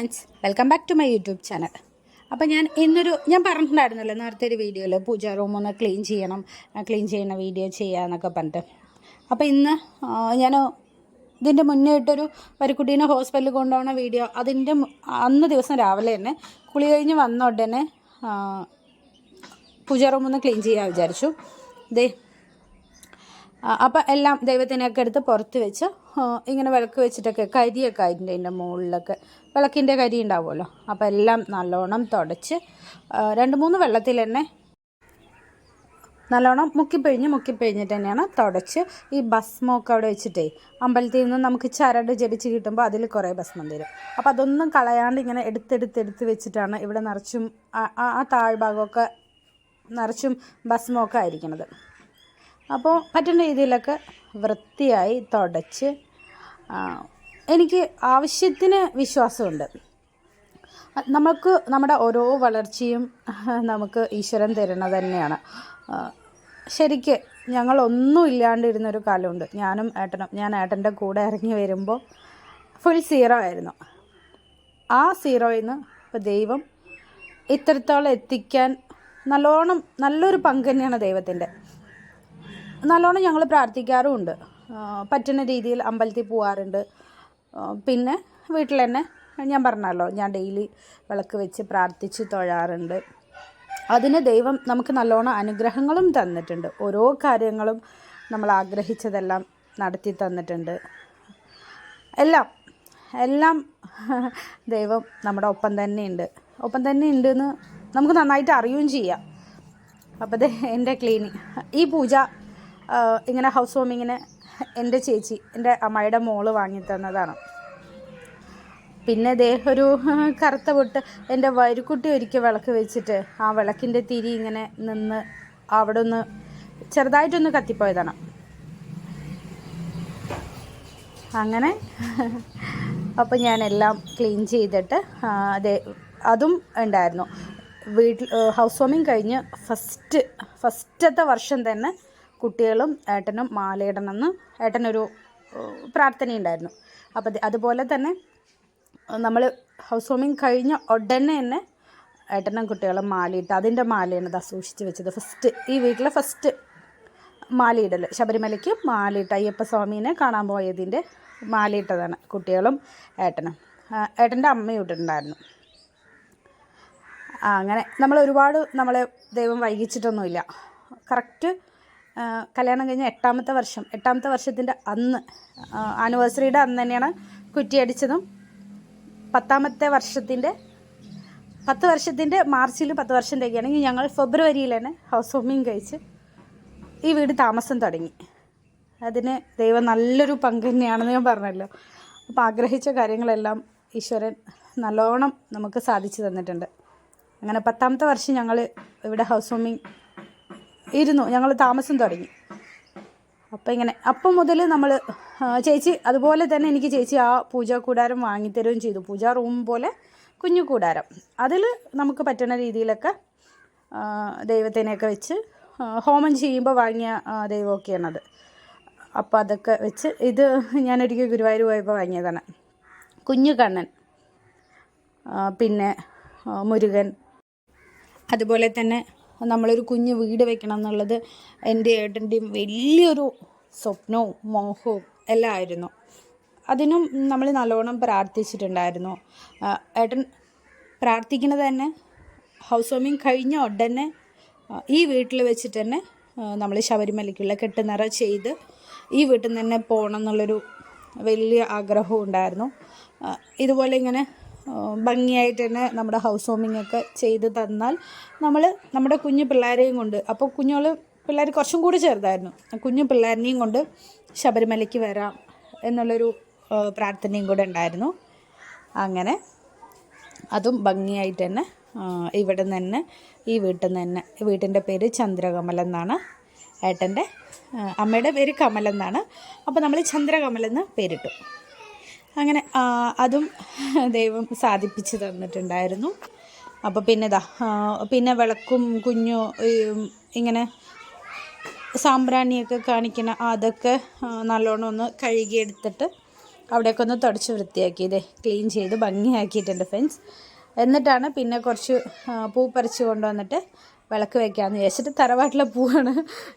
Friends welcome back to my YouTube channel അപ്പോൾ ഞാൻ ഇന്നൊരു ഞാൻ പറഞ്ഞിട്ടുണ്ടായിരുന്നല്ലോ നേരത്തെ ഒരു വീഡിയോയിൽ പൂജ റൂം ഒന്ന് ക്ലീൻ ചെയ്യണം ക്ലീൻ ചെയ്യുന്ന വീഡിയോ ചെയ്യാമെന്നൊക്കെ പറഞ്ഞിട്ട്. അപ്പോൾ ഇന്ന് ഞാൻ ഇതിന്റെ മുന്നേ ഇട്ടൊരു പരിക്കുട്ടീനെ ഹോസ്പിറ്റലിൽ കൊണ്ടുപോകുന്ന വീഡിയോ അതിന്റെ അന്ന് ദിവസം രാവിലെ തന്നെ കുളി കഴിഞ്ഞ് വന്ന ഉടനെ പൂജാ റൂം ഒന്ന് ക്ലീൻ ചെയ്യാൻ വിചാരിച്ചു. ദേ അപ്പം എല്ലാം ദൈവത്തിനൊക്കെ എടുത്ത് പുറത്ത് വെച്ച് ഇങ്ങനെ വിളക്ക് വെച്ചിട്ടൊക്കെ കരിയൊക്കെ അതിന്റെ അതിന്റെ മുകളിലൊക്കെ. വിളക്കിന്റെ കരി ഉണ്ടാവുമല്ലോ. അപ്പോൾ എല്ലാം നല്ലോണം തുടച്ച് രണ്ട് മൂന്ന് വെള്ളത്തിൽ തന്നെ നല്ലോണം മുക്കിപ്പിഴിഞ്ഞ് മുക്കിപ്പിഴിഞ്ഞിട്ട് തന്നെയാണ് തുടച്ച്. ഈ ഭസ്മമൊക്കെ അവിടെ വെച്ചിട്ടേ അമ്പലത്തിൽ നിന്ന് നമുക്ക് ചരട് ജപിച്ച് കിട്ടുമ്പോൾ അതിൽ കുറേ ഭസ്മം തരും. അപ്പോൾ അതൊന്നും കളയാണ്ട് ഇങ്ങനെ എടുത്തെടുത്തെടുത്ത് വെച്ചിട്ടാണ് ഇവിടെ നിറച്ചും ആ- താഴ്ഭാഗമൊക്കെ നിറച്ചും ഭസ്മമൊക്കെ ആയിരിക്കണത് അപ്പോൾ പറ്റുന്ന രീതിയിലൊക്കെ വൃത്തിയായി തുടച്ച് എനിക്ക് ആവശ്യത്തിന് വിശ്വാസമുണ്ട്. നമുക്ക് നമ്മുടെ ഓരോ വളർച്ചയും നമുക്ക് ഈശ്വരൻ തരുന്നത് തന്നെയാണ്. ശരിക്ക് ഞങ്ങളൊന്നും ഇല്ലാണ്ടിരുന്നൊരു കാലമുണ്ട്. ഞാനും ഏട്ടനും ഞാൻ ഏട്ടന്റെ കൂടെ ഇറങ്ങി വരുമ്പോൾ ഫുൾ സീറോ ആയിരുന്നു. ആ സീറോയിൽ നിന്ന് ഇപ്പോൾ ദൈവം ഇത്രത്തോളം എത്തിക്കാൻ നല്ലോണം നല്ലൊരു പങ്ക് തന്നെയാണ് ദൈവത്തിന്റെ. നല്ലോണം ഞങ്ങൾ പ്രാർത്ഥിക്കാറുമുണ്ട്. പറ്റുന്ന രീതിയിൽ അമ്പലത്തിൽ പോകാറുണ്ട് പിന്നെ വീട്ടിൽ തന്നെ ഞാൻ പറഞ്ഞല്ലോ ഞാൻ ഡെയിലി വിളക്ക് വെച്ച് പ്രാർത്ഥിച്ച് തൊഴാറുണ്ട്. അതിന് ദൈവം നമുക്ക് നല്ലോണം അനുഗ്രഹങ്ങളും തന്നിട്ടുണ്ട്. ഓരോ കാര്യങ്ങളും നമ്മൾ ആഗ്രഹിച്ചതെല്ലാം നടത്തി തന്നിട്ടുണ്ട്. എല്ലാം എല്ലാം ദൈവം നമ്മുടെ ഒപ്പം തന്നെയുണ്ട് ഒപ്പം തന്നെ ഉണ്ടെന്ന് നമുക്ക് നന്നായിട്ട് അറിയുകയും ചെയ്യാം. അപ്പോൾ എന്റെ ക്ലീനിങ്. ഈ പൂജ ഇങ്ങനെ ഹൗസ് വാമിങ്ങിന് എന്റെ ചേച്ചി എന്റെ അമ്മയുടെ മോൾ വാങ്ങി തന്നതാണ്. പിന്നെ ദേ ഒരു കറുത്ത പൊട്ട് എന്റെ വരുക്കുട്ടി ഒരിക്കൽ വിളക്ക് വെച്ചിട്ട് ആ വിളക്കിന്റെ തിരി ഇങ്ങനെ നിന്ന് അവിടെ ഒന്ന് ചെറുതായിട്ടൊന്ന് കത്തിപ്പോയതാണ്. അങ്ങനെ അപ്പം ഞാനെല്ലാം ക്ലീൻ ചെയ്തിട്ട് അതെ അതും ഉണ്ടായിരുന്നു. വീട്ടിൽ ഹൗസ് വാമിങ് കഴിഞ്ഞ് ഫസ്റ്റ് ഫസ്റ്റത്തെ വർഷം തന്നെ കുട്ടികളും ഏട്ടനും മാലയിടണമെന്ന് ഏട്ടനൊരു പ്രാർത്ഥനയുണ്ടായിരുന്നു. അപ്പം അതുപോലെ തന്നെ നമ്മൾ ഹൗസ് വാമിങ് കഴിഞ്ഞ ഉടനെ തന്നെ ഏട്ടനും കുട്ടികളും മാലയിട്ട് അതിന്റെ മാലയാണ് അത് സൂക്ഷിച്ച് വെച്ചത്. ഫസ്റ്റ് ഈ വീട്ടിലെ ഫസ്റ്റ് മാലയിടൽ ശബരിമലയ്ക്ക് മാലയിട്ട് അയ്യപ്പ സ്വാമീനെ കാണാൻ പോയതിന്റെ മാലയിട്ടതാണ് കുട്ടികളും ഏട്ടനും. ഏട്ടന്റെ അമ്മയും ഇട്ടിട്ടുണ്ടായിരുന്നു അങ്ങനെ നമ്മൾ ഒരുപാട് നമ്മളെ ദൈവം വൈകിച്ചിട്ടൊന്നുമില്ല. കറക്റ്റ് കല്യാണം കഴിഞ്ഞ എട്ടാമത്തെ വർഷം. എട്ടാമത്തെ വർഷത്തിന്റെ അന്ന് ആനിവേഴ്സറിയുടെ അന്ന് തന്നെയാണ് കുറ്റി അടിച്ചതും. പത്താമത്തെ വർഷത്തിന്റെ പത്ത് വർഷത്തിന്റെ മാർച്ചിൽ പത്ത് വർഷം തികയാണെങ്കിൽ ഞങ്ങൾ ഫെബ്രുവരിയിൽ തന്നെ ഹൗസ് വാമിങ് കഴിച്ച് ഈ വീട് താമസം തുടങ്ങി. അതിന് ദൈവം നല്ലൊരു പങ്ക് തന്നെയാണെന്ന് ഞാൻ പറഞ്ഞല്ലോ. അപ്പോൾ ആഗ്രഹിച്ച കാര്യങ്ങളെല്ലാം ഈശ്വരൻ നല്ലോണം നമുക്ക് സാധിച്ചു തന്നിട്ടുണ്ട്. അങ്ങനെ പത്താമത്തെ വർഷം ഞങ്ങൾ ഇവിടെ ഹൗസ് വാമിങ് ഇരുന്നു. ഞങ്ങൾ താമസം തുടങ്ങി. അപ്പം ഇങ്ങനെ അപ്പം മുതൽ നമ്മൾ ചേച്ചി അതുപോലെ തന്നെ എനിക്ക് ചേച്ചി ആ പൂജാ കൂടാരം വാങ്ങിത്തരുകയും ചെയ്തു. പൂജാ റൂം പോലെ കുഞ്ഞു കൂടാരം. അതിൽ നമുക്ക് പറ്റുന്ന രീതിയിലൊക്കെ ദൈവത്തിനെയൊക്കെ വെച്ച് ഹോമം ചെയ്യുമ്പോൾ വാങ്ങിയ ദൈവമൊക്കെയാണത്. അപ്പോൾ അതൊക്കെ വെച്ച് ഇത് ഞാനൊരിക്കൽ ഗുരുവായൂർ പോയപ്പോൾ വാങ്ങിയതാണ്. കുഞ്ഞു കണ്ണൻ പിന്നെ മുരുകൻ. അതുപോലെ തന്നെ നമ്മളൊരു കുഞ്ഞ് വീട് വെക്കണം എന്നുള്ളത് എന്റെ ഏട്ടന്റെയും വലിയൊരു സ്വപ്നവും മോഹവും എല്ലാം ആയിരുന്നു. അതിനും നമ്മൾ നല്ലോണം പ്രാർത്ഥിച്ചിട്ടുണ്ടായിരുന്നു. ഏട്ടൻ പ്രാർത്ഥിക്കുന്നത് തന്നെ ഹൗസ് വാമിങ് കഴിഞ്ഞ ഉടനെ ഈ വീട്ടിൽ വെച്ചിട്ട് തന്നെ നമ്മൾ ശബരിമലയ്ക്കുള്ള കെട്ടുനിറ ചെയ്ത് ഈ വീട്ടിൽ നിന്ന് തന്നെ പോകണം എന്നുള്ളൊരു വലിയ ആഗ്രഹവും ഉണ്ടായിരുന്നു. ഇതുപോലെ ഇങ്ങനെ ഭംഗിയായിട്ട് തന്നെ നമ്മുടെ ഹൗസ് വാമിംഗ് ഒക്കെ ചെയ്ത് തന്നാൽ നമ്മൾ നമ്മുടെ കുഞ്ഞു പിള്ളേരെയും കൊണ്ട് അപ്പോൾ കുഞ്ഞുങ്ങൾ പിള്ളേർ കുറച്ചും കൂടി ചെറുതായിരുന്നു. കുഞ്ഞു പിള്ളേരിനെയും കൊണ്ട് ശബരിമലയ്ക്ക് വരാം എന്നുള്ളൊരു പ്രാർത്ഥനയും കൂടെ ഉണ്ടായിരുന്നു. അങ്ങനെ അതും ഭംഗിയായിട്ട് തന്നെ ഇവിടെ നിന്ന് തന്നെ ഈ വീട്ടിൽ നിന്ന് തന്നെ വീട്ടിന്റെ പേര് ചന്ദ്രകമൽ എന്നാണ് ഏട്ടന്റെ അമ്മയുടെ പേര് കമൽ എന്നാണ്. അപ്പോൾ നമ്മൾ ചന്ദ്രകമൽ എന്ന് പേരിട്ടു. അങ്ങനെ അതും ദൈവം സാധിപ്പിച്ച് തന്നിട്ടുണ്ടായിരുന്നു. അപ്പോൾ പിന്നെ ഇതാ പിന്നെ വിളക്കും കുഞ്ഞു ഇങ്ങനെ സാമ്പ്രാണിയൊക്കെ കാണിക്കണ അതൊക്കെ നല്ലോണം ഒന്ന് കഴുകിയെടുത്തിട്ട് അവിടെയൊക്കെ ഒന്ന് തുടച്ച് വൃത്തിയാക്കി ഇതേ ക്ലീൻ ചെയ്ത് ഭംഗിയാക്കിയിട്ടുണ്ട് ഫ്രണ്ട്സ്. എന്നിട്ടാണ് പിന്നെ കുറച്ച് പൂ പറിച്ച് കൊണ്ടുവന്നിട്ട് വിളക്ക് വെക്കാമെന്ന് വിചാരിച്ചിട്ട് തറവാട്ടിലെ പൂവാണ്.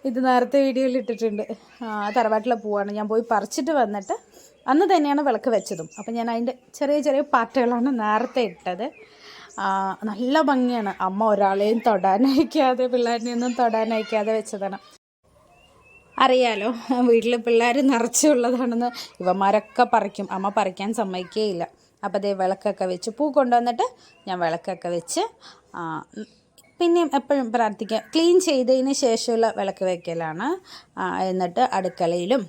ഇത് നേരത്തെ വീഡിയോയിൽ ഇട്ടിട്ടുണ്ട്. ആ, തറവാട്ടിലെ പൂവാണ്. ഞാൻ പോയി പറിച്ചിട്ട് വന്നിട്ട് അന്ന് തന്നെയാണ് വിളക്ക് വെച്ചതും. അപ്പം ഞാൻ അതിന്റെ ചെറിയ ചെറിയ പാർട്ടുകളാണ് നേരത്തെ ഇട്ടത്. നല്ല ഭംഗിയാണ്. അമ്മ ഒരാളെയും തൊടാനയക്കാതെ പിള്ളേരിനെയൊന്നും തൊടാനയക്കാതെ വെച്ചതാണ്. അറിയാലോ വീട്ടിൽ പിള്ളേർ നിറച്ചുള്ളതാണെന്ന് ഇവന്മാരൊക്കെ പറിക്കും. അമ്മ പറിക്കാൻ സമ്മതിക്കുകയില്ല അപ്പോൾ അതേ വിളക്കൊക്കെ വെച്ച് പൂ കൊണ്ടുവന്നിട്ട് ഞാൻ വിളക്കൊക്കെ വെച്ച് പിന്നെയും എപ്പോഴും പ്രാർത്ഥിക്കുക. ക്ലീൻ ചെയ്തതിന് ശേഷമുള്ള വിളക്ക് വയ്ക്കലാണ് എന്നിട്ട് അടുക്കളയിലും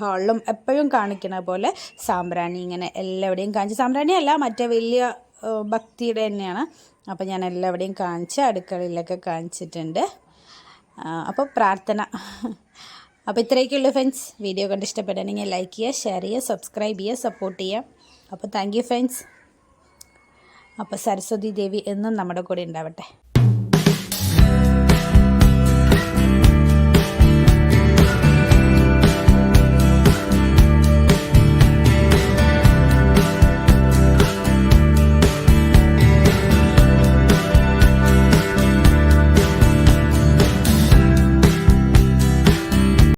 ഹാളിലും എപ്പോഴും കാണിക്കുന്ന പോലെ സാമ്പ്രാണി ഇങ്ങനെ എല്ലാവിടെയും കാണിച്ച് സാമ്പ്രാണി അല്ല മറ്റേ വലിയ ഭക്തിയുടെ തന്നെയാണ്. അപ്പോൾ ഞാൻ എല്ലാവിടെയും കാണിച്ച് അടുക്കളയിലൊക്കെ കാണിച്ചിട്ടുണ്ട്. അപ്പോൾ പ്രാർത്ഥന. അപ്പോൾ ഇത്രയൊക്കെയുള്ളൂ ഫ്രണ്ട്സ് വീഡിയോ കണ്ട് ഇഷ്ടപ്പെടുകയാണെങ്കിൽ ലൈക്ക് ചെയ്യുക ഷെയർ ചെയ്യുക സബ്സ്ക്രൈബ് ചെയ്യുക സപ്പോർട്ട് ചെയ്യുക. അപ്പോൾ താങ്ക് യു ഫ്രണ്ട്സ് അപ്പോൾ സരസ്വതി ദേവി എന്നും നമ്മുടെ കൂടെ ഉണ്ടാവട്ടെ.